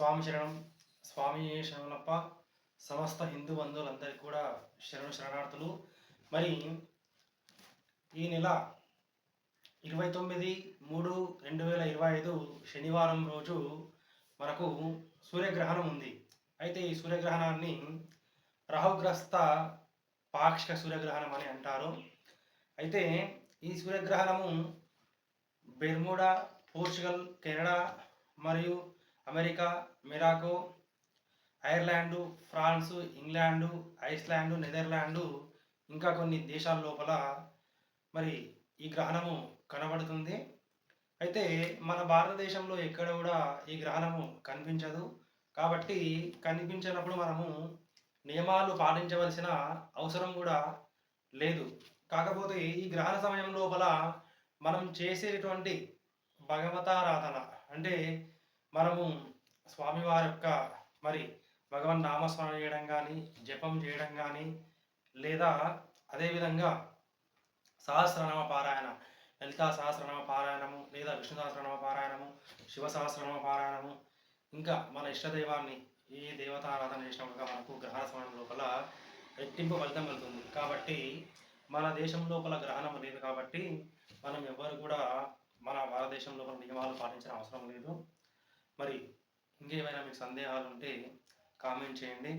స్వామి శరణం స్వామి శరణప్ప సమస్త హిందూ బంధువులందరికీ కూడా శరణు శరణార్థులు. మరి ఈ నెల ఇరవై తొమ్మిది మూడు రెండు వేల ఇరవై ఐదు శనివారం రోజు మనకు సూర్యగ్రహణం ఉంది. అయితే ఈ సూర్యగ్రహణాన్ని రాహుగ్రస్త పాక్షిక సూర్యగ్రహణం అని అంటారు. అయితే ఈ సూర్యగ్రహణము బెర్ముడా పోర్చుగల్ కెనడా మరియు America Morocco Ireland France England Iceland Netherlands ఇంకా కొన్ని దేశాల లోపల మరి ఈ గ్రహణము కనబడుతుంది. అయితే మన భారతదేశంలో ఎక్కడ కూడా ఈ గ్రహణము కనిపించదు. కాబట్టి కనిపించినప్పుడు మనము నియమాలు పాటించవలసిన అవసరం కూడా లేదు. కాకపోతే ఈ గ్రహణ సమయం లోపల మనం చేసేటువంటి భగవతారాధన అంటే మనము స్వామివారి యొక్క మరి భగవన్ నామస్మరణ చేయడం కానీ జపం చేయడం కానీ లేదా అదేవిధంగా సహస్రనామ పారాయణ లలితా సహస్రనామ పారాయణము లేదా విష్ణు సహస్రనామ పారాయణము శివ సహస్రనామ పారాయణము ఇంకా మన ఇష్టదైవాన్ని ఏ దేవతారాధన చేసినప్పుడు మనకు గ్రహణ సమయం లోపల రెట్టింపు ఫలితం కలుగుతుంది. కాబట్టి మన దేశం లోపల గ్రహణం లేదు కాబట్టి మనం ఎవరు కూడా మన భారతదేశం లోపల నియమాలు పాటించిన అవసరం లేదు. మరి ఇంకేమైనా మీకు సందేహాలు ఉంటే కామెంట్ చేయండి.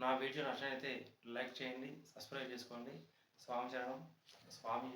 నా వీడియో నచ్చినైతే లైక్ చేయండి సబ్స్క్రైబ్ చేసుకోండి. స్వామి చరణం స్వామి